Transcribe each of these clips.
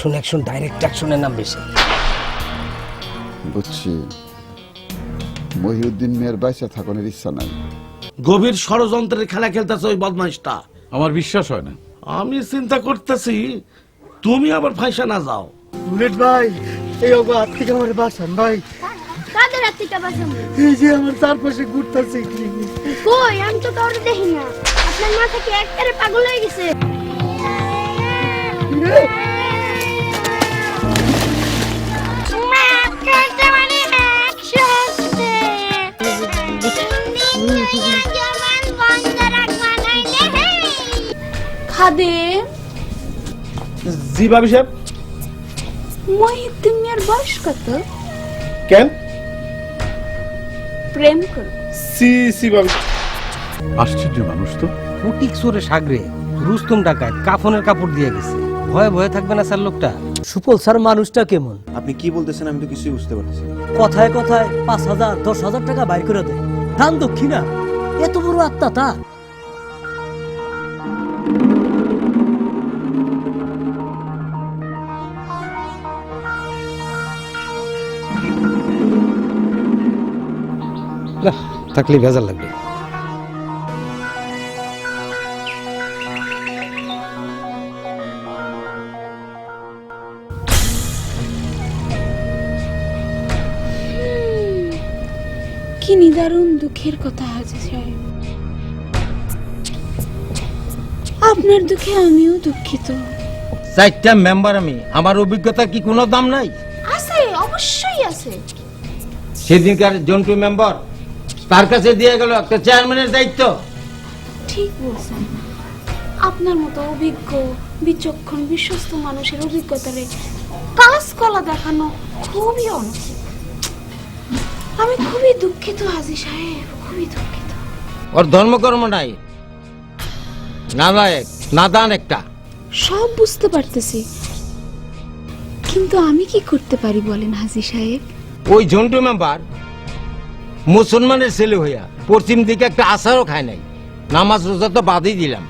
Action action direct অ্যাকশনের নাম বেশি। বুঝছি। মহিউদ্দিন মেয়ের বাইসা থাকনের ইচ্ছা নাই। গভীর ষড়যন্ত্রের খেলা খেলতেছে ওই বদমাইশটা। আমার বিশ্বাস হয় না। আমি চিন্তা করতেছি তুমি আবার ফাইসা না যাও। বুলেট ভাই এই অবাদ থেকে আমার বাসান ভাই। কাদের হাত থেকে বাঁচাবো এই যে আমার চারপাশে ঘুরতেছে কই? আমি তো কাউকে দেখি না। আপনার মাথা কি একবারে পাগল হয়ে গেছে? খাদেম। জি বাবি সাহেব। মহিউদ্দিন মিয়ার বয়স কত? কেন? প্রেম করো। সি সি আশ্চর্য মানুষ তো। ফটিক চোরে সাগরে রুস্তম ডাকায় কাফনের কাপড় দিয়ে গেছে। ভয়ে ভয়ে থাকবে না স্যার লোকটা? সুপল স্যার মানুষটা কেমন? আপনি কি বলতেছেন আমি তো কিছুই বুঝতে পারছি কথায় কথায় পাঁচ হাজার দশ হাজার টাকা বাইর করে দেয়। দান দক্ষিণা এত বড় আত্মা তার? থাকলে ভেজাল লাগবে। কি নিদারুণ দুঃখের কথা আছে সাহেব। আপনার দুঃখে আমিও দুঃখিত। চারটা মেম্বার আমি। আমার অভিজ্ঞতা কি কোনো দাম নাই? আছে অবশ্যই আছে। সেদিনকার জন্টু মেম্বার তার কাছে দিয়ে গেল একটা চেয়ারম্যানের দায়িত্ব। ঠিক বলছেন। আপনার মতো অভিজ্ঞ বিচক্ষণ বিশ্বস্ত মানুষের অভিজ্ঞতারে কাজ কলা দেখানো খুবই অনুচিত আমি খুবই দুঃখিত হাজি সাহেব খুবই দুঃখিত। ওর ধর্মকর্ম নাই। নালায়েক নাদান একটা। সব বুঝতে পারতেছি। কিন্তু আমি কি করতে পারি বলেন হাজি সাহেব? ওই জন্টু মেম্বার মুসলমানের ছেলে হইয়া পশ্চিম দিকে একটা আশারও খায় নাই। নামাজ রোজা তো বাদই দিলাম।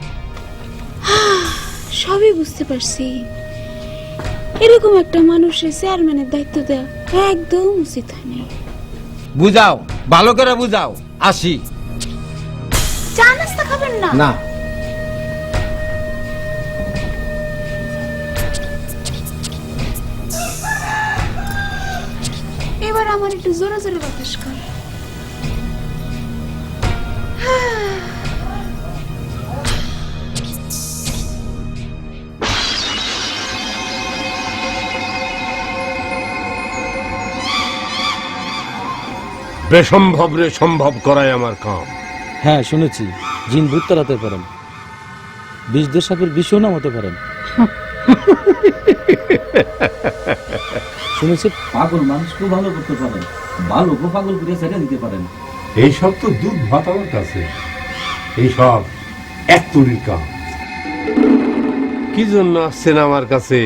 সবই বুঝতে পারছি। এরকম একটা মানুষের চেয়ারম্যানের দায়িত্ব দেওয়া একদম উচিত হয়নি বুঝাও ভালো করে বুঝাও। আসি। চা নাস্তা খাবেন না? না। এবার আমার একটু জোরে জোরে বাতাস কর। বেসম্ভব রে সম্ভব করাই আমার কাম। হ্যাঁ শুনেছি। জিন ভূত তাড়াতে পারেন। বিষদের সাপের বিষও নামাতে পারেন। শুনেছি পাগল মানুষকেও ভালো করতে পারেন। ভালো পাগল করে ছেড়ে দিতে পারেন। এইসব তো দুধ ভাত আমার কাছে এইসব এক তুড়ির কাম। কি জন্য আসছেন আমার কাছে?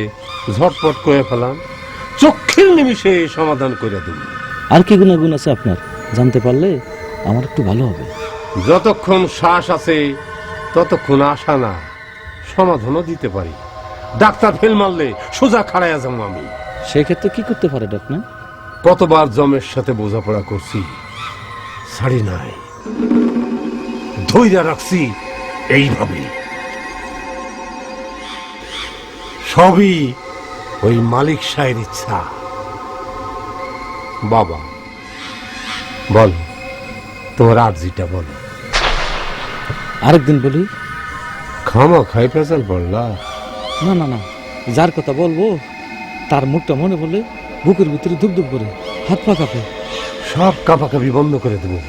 ঝটপট করে ফেলাম চক্ষের নিমিষে সমাধান করে দেব আর কি গুণাগুণ আছে আপনার? জানতে পারলে আমার একটু ভালো হবে। যতক্ষণ শ্বাস আছে ততক্ষণ আশা না সমাধানও দিতে পারি। ডাক্তার ফেল মারলে সোজা খাড়াইয়া যাব আমি। সেক্ষেত্রে কি করতে পারেন আপনি কতবার জমের সাথে বোঝাপড়া করছি ছাড়ি নাই। ধৈর্য রাখছি এইভাবে। সবই ওই মালিক সাহের ইচ্ছা। বাবা। বল তোমার আর্জিটা বলো। আরেকদিন বলি। খামা খাই পেঁচাল পড়লা। না না না যার কথা বলব তার মুখটা মনে পড়লে বুকের ভিতরে ধুপ ধুপ করে হাত পা কাঁপে। সব কাপাকাপি বন্ধ করে দেবো।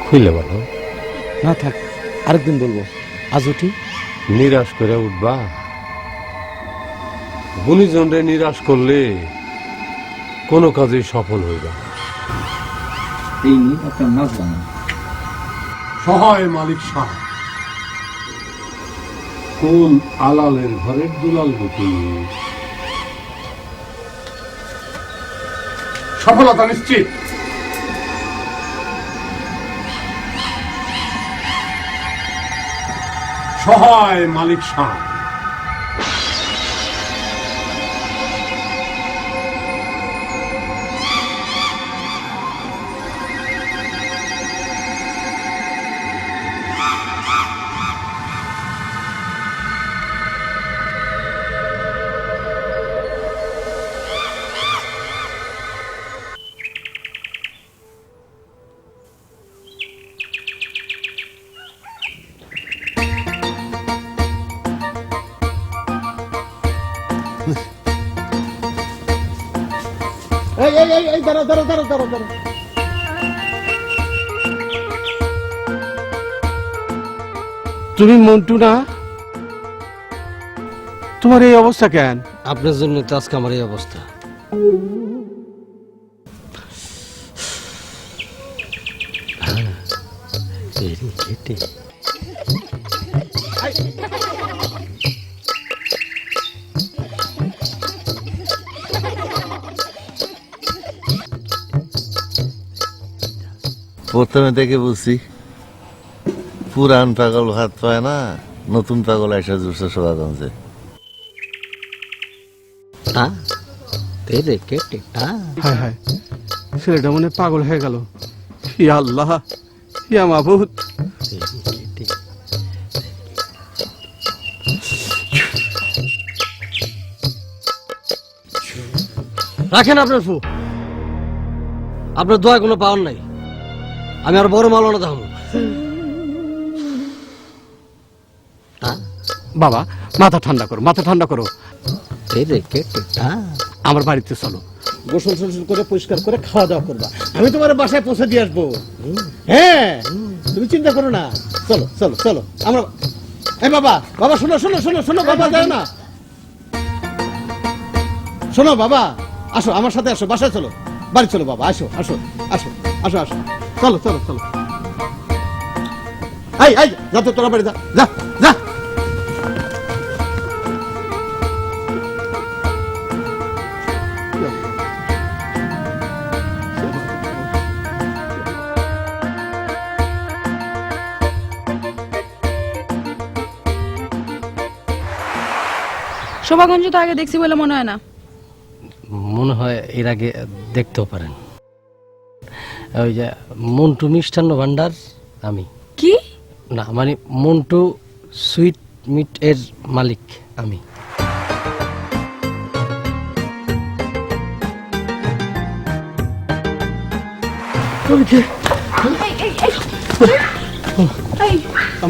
খুলে বলো। না থাক আরেকদিন বলব। আজ উঠি। নিরাশ করে উঠবা। গুণীজনরে নিরাশ করলে কোনো কাজে সফল হইবা না। এই নিয়ে একটা নাচ সহায় মালিক শাহ কোন আলালের ঘরের দুলাল সফলতা নিশ্চিত। সহায় মালিক শাহ দাঁড়া দাঁড়া দাঁড়া দাঁড়া তুমি মন্টু না? তোমার এই অবস্থা কেন? আপনার জন্য তো আজকে আমার এই অবস্থা। প্রথমে থেকে বুঝছি পুরান পাগল হাত পায় না নতুন পাগল এসে জুড়ছে সোহাগঞ্জে হায় হায় ছেলেটা মনে পাগল হয়ে গেল। ইয়া আল্লাহ ইয়া মাহবুদ রাখেন আপনার ফু। আপনার দোয়া কোনো পাওয়ার নাই। আমি আর বড় মাল আনাতে হব বাবা মাথা ঠান্ডা করো মাথা ঠান্ডা করো। আমার বাড়িতে চলো। গোসল টোসল করে পরিষ্কার করে খাওয়া দাওয়া করবা। আমি তোমার বাসায় পৌঁছে দিয়ে আসব। হ্যাঁ তুমি চিন্তা করো না। চলো চলো চলো। আমরা এই বাবা বাবা শোনো শোনো শোনো শোনো বাবা যায় না। শোনো বাবা আসো আমার সাথে আসো বাসায় চলো। বাড়ি চলো বাবা আসো আসো আসো আসো আসো। চলো চলো চলো। এই এই যা তো তোরা বাড়ি যা যা যা। শোভাগঞ্জ তো আগে দেখছি বলে মনে হয় না। মনে হয় এর আগে দেখতেও পারেন। ওই যে মন্টু মিষ্টান্ন ভান্ডার আমি। কি? না মানে মন্টু সুইট মিট এর মালিক আমি।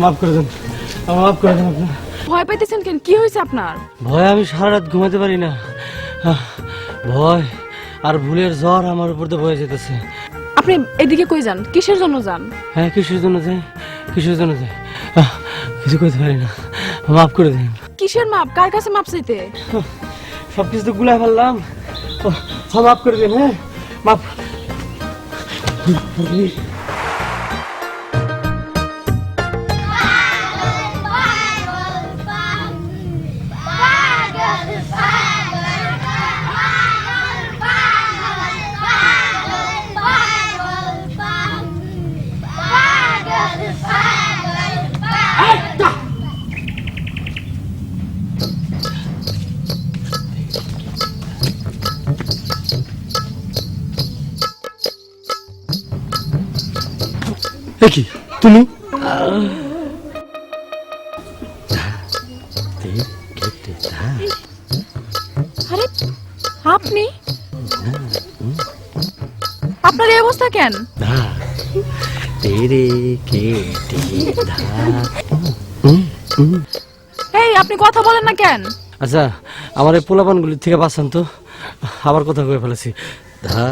মাফ করে দেন। মাফ করে দেন আপনার। ভয় পাইতেছেন কেন? কি হয়েছে আপনার? ভয় আমি সারা রাত ঘুমাতে পারি না। ভয় আর ভুলের জ্বর আমার উপর দিয়ে বয়ে যেতেছে। আপনি এদিকে কই যান? কিসের জন্য যান? হ্যাঁ কিসের জন্য যাই? কিসের জন্য যাই? কিছু করতে পারি না। মাফ করে দিন। কিসের মাপ? কার কাছে মাপ চাইতে? সব কিছু তো গুলাই ফেললাম। সব মাফ করে দিন হ্যাঁ? মাফ। কি? তুমি? আরে আপনি? আপনার এই অবস্থা কেন? এই আপনি কথা বলেন না কেন? আচ্ছা আমার এই পোলাপানগুলির থেকে বাঁচান তো। আবার কথা কয়ে ফেলেছি। ধা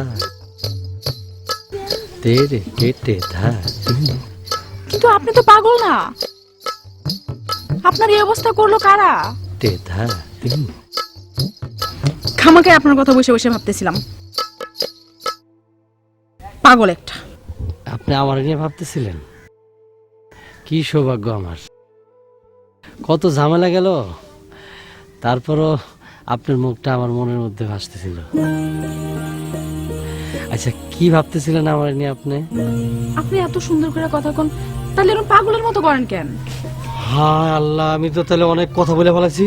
তেরে কেটে ধা কিন্তু আপনি তো পাগল না। আপনার এই অবস্থা করল কারা? তে ধা খামাকে আপনার কথা বসে বসে ভাবতেছিলাম। পাগল একটা। আপনি আমার নিয়ে ভাবতেছিলেন? কি সৌভাগ্য আমার। কত ঝামেলা গেল তারপরও আপনার মুখটা আমার মনের মধ্যে ভাসতেছিল। আচ্ছা কি ভাবতেছিলেন আমার নিয়ে আপনি? আপনি এত সুন্দর করে কথা কোন তাহলে এরকম পাগলের মতো করেন কেন? হ্যাঁ আল্লাহ আমি তো তাহলে অনেক কথা বলে ফেলেছি।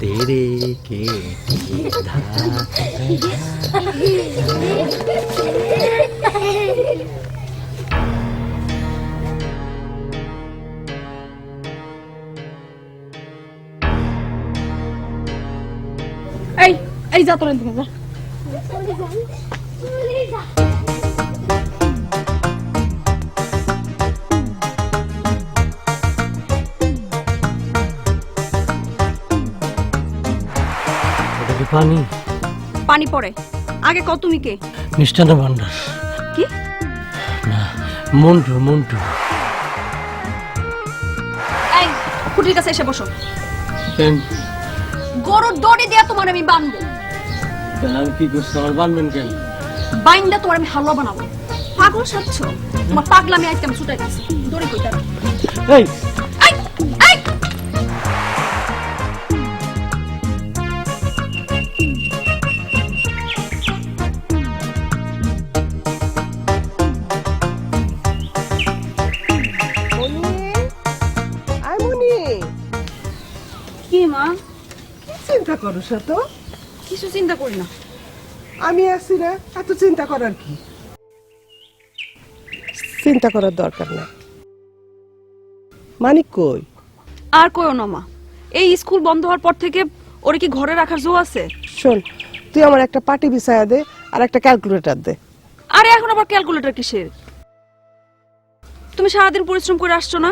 তেরে কে ধা এই যা একটু পানি? পানি পড়ে। আগে কত তুমি কে? মিষ্টান্ন ভান্ডার। কি? না মন্টু মন্টু। এই খুঁটির কাছে এসে বসো। গরুর দড়ি দিয়ে তোমার আমি বানবো। আমি কি করছি? আমার বানবেন কেন? বাইন্দা তোমার আমি হালুয়া বানাবো। পাগল সাচ্ছ? তোমার পাগলামি আইটেম ছুটাই গেছে। দড়ি কই এই! কি মা? চিন্তা করো তো কিছু চিন্তা করি না। আমি আছি না এত চিন্তা করার কি? চিন্তা করার দরকার না মানিক কই? আর কইও না মা। এই স্কুল বন্ধ হওয়ার পর থেকে ওরে কি ঘরে রাখার জো আছে? শোন তুই আমার একটা পাটি বিছায়া দে আর একটা ক্যালকুলেটর দে। আরে এখন আবার ক্যালকুলেটর কিসের? তুমি সারাদিন পরিশ্রম করে আসছো না?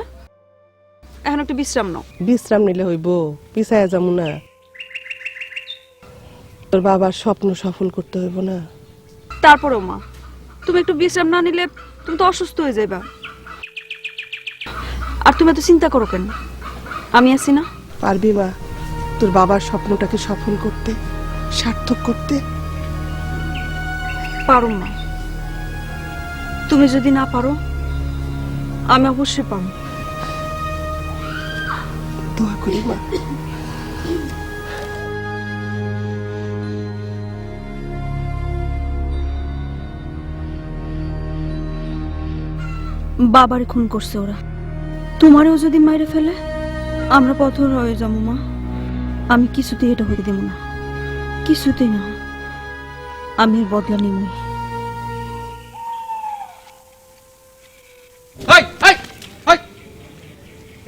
এখন একটু বিশ্রাম নাও। বিশ্রাম নিলে হইব বিছায়া যাব না। তোর বাবার স্বপ্ন সফল করতে হইব না। তারপরেও মা তুমি একটু বিশ্রাম না নিলে তুমি তো অসুস্থ হয়ে যাইবা। আর তুমি এত চিন্তা করো কেন? আমি আছি না? পারবি মা তোর বাবার স্বপ্নটাকে সফল করতে সার্থক করতে। পারো মা। তুমি যদি না পারো আমি অবশ্যই পারো দোয়া করি মা। বাবারে খুন করছে ওরা। তোমারেও যদি মাইরে ফেলে আমরা পথর হয়ে যাব মা। আমি কিছুতেই এটা হতে দেব না। কিছুতেই না। আমি এর বদলা নিবই।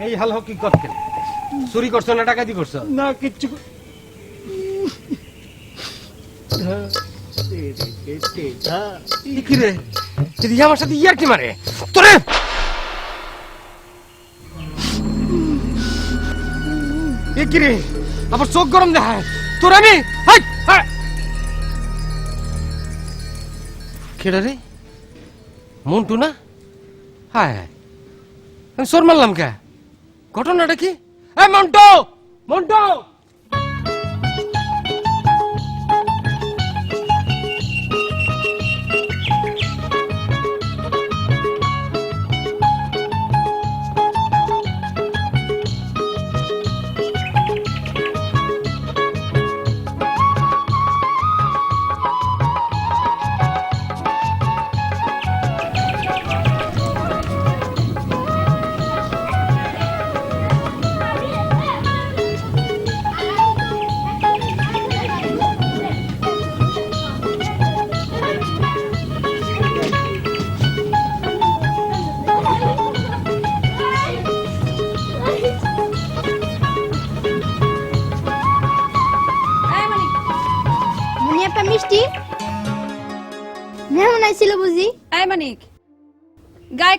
এই, হাল কি চুরি করছ না টাকা দিয়ে করছ? না কিচ্ছু ই আবার চোখ গরম দেখায়। তোর আমি? মন্টু না? হায় হায়। আমি সোর মারলাম কে? ঘটনাটা কি? এ মন্টু! মন্টু!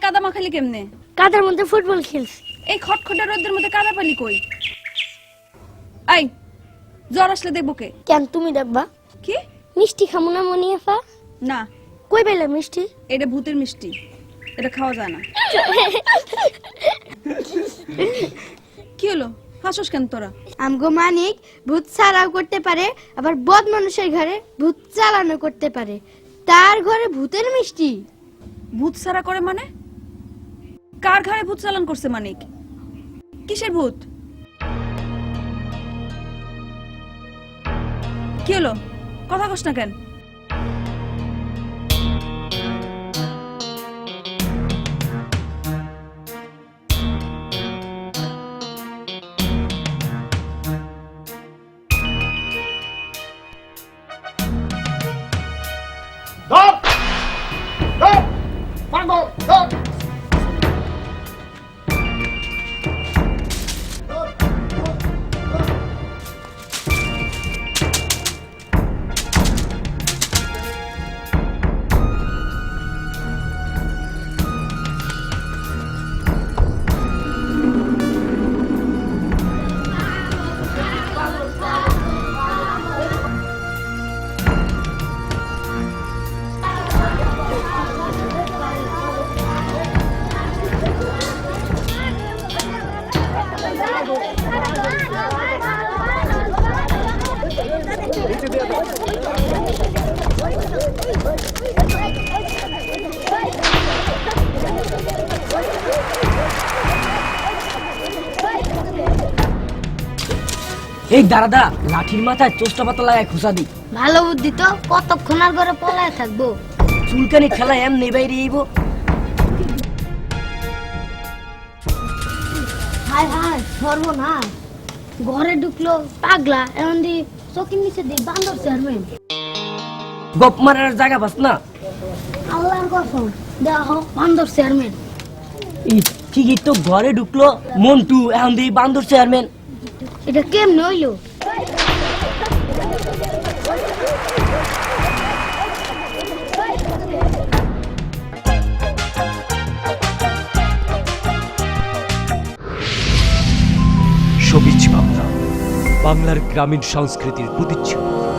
কাদা মাখালি কেমনে? কাদার মধ্যে ফুটবল খেলছি। এই খটখটা রোদের মধ্যে কাদা পালি কই? এই জ্বর আসলে দেখব কে? কেন তুমি দেখবা? কি? মিষ্টি খামো না মনি আপা? না। কই পেলে মিষ্টি? এটা ভূতের মিষ্টি। এটা খাওয়া যায় না। কি হলো? হাসোস কেন তোরা? আমগো মানিক ভূত ছাড়াও করতে পারে আবার বদ মানুষের ঘরে ভূত চালানো করতে পারে। তার ঘরে ভূতের মিষ্টি। ভূত সারা করে মানে? কার ঘাড়ে ভূত চালান করছে মানিক? কিসের ভূত? কি হলো? কথা কস না কেন? এই দাদা লাঠির মাথায় চোষ্টা পাতা লাগায় খুসা দি। ভালো বুদ্ধি তো কতক্ষণ আর ঘরে পলায় থাকব? চুলকানি খেলা এম নেই বাইরে আইব। হায় হায় সর্বনাশ। ঘরে ঢুকলো পাগলা এমন দি চকির নিচে দিয়ে বান্দর চেয়ারম্যান। গপ মারার জায়গা পাস না? আল্লাহর কসম হোক বান্দর চেয়ারম্যান। ঠিকই তো ঘরে ঢুকলো মন্টু এখন দিয়ে বান্দর চেয়ারম্যান। এটা কেম নইল সবিজ বাংলা বাংলার গ্রামীণ সংস্কৃতির প্রতিচ্ছবি।